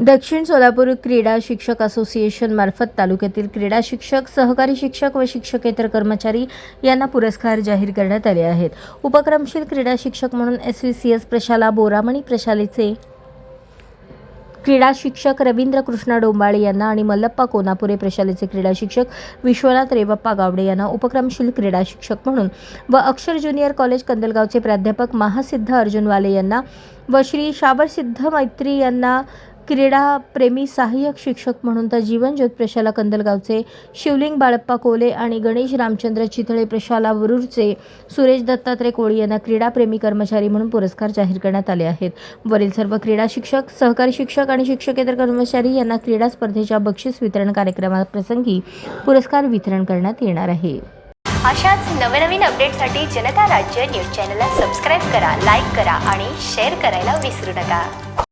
दक्षिण सोलापूर क्रीडा शिक्षक असोसिएशन मार्फत तालुक्यातील क्रीडा शिक्षक सहकारी शिक्षक व शिक्षकेतर कर्मचारी यांना पुरस्कार जाहीर करण्यात आले आहेत. उपक्रमशील क्रीडा शिक्षक म्हणून एस व्ही सी एस प्रशाला बोरामणी प्रशालेचे क्रीडा शिक्षक रवींद्र कृष्णा डोंबाळे यांना आणि मल्लप्पा कोनापुरे प्रशालेचे क्रीडा शिक्षक विश्वनाथ रेवप्पा गावडे यांना उपक्रमशील क्रीडा शिक्षक म्हणून व अक्षर ज्युनियर कॉलेज कंदलगावचे प्राध्यापक महासिद्ध अर्जुनवाले यांना व श्री शाबरसिद्ध मैत्री यांना क्रीडाप्रेमी सहाय्यक शिक्षक म्हणून तर जीवनज्योत प्रशाला कंदलगावचे शिवलिंग बाळप्पा कोले आणि गणेश रामचंद्र चितळे प्रशाला वरूरचे सुरेश दत्तात्रय कोळी यांना क्रीडाप्रेमी कर्मचारी म्हणून पुरस्कार जाहीर करण्यात आले आहेत. वरील सर्व क्रीडा शिक्षक सहकारी शिक्षक आणि शिक्षकेतर कर्मचारी यांना क्रीडा स्पर्धेच्या बक्षीस वितरण कार्यक्रमाप्रसंगी पुरस्कार वितरण करण्यात येणार आहे. अशाच नवनवीन अपडेटसाठी जनता राज्य न्यूज चॅनलला सबस्क्राईब करा लाईक करा आणि शेअर करायला विसरू नका.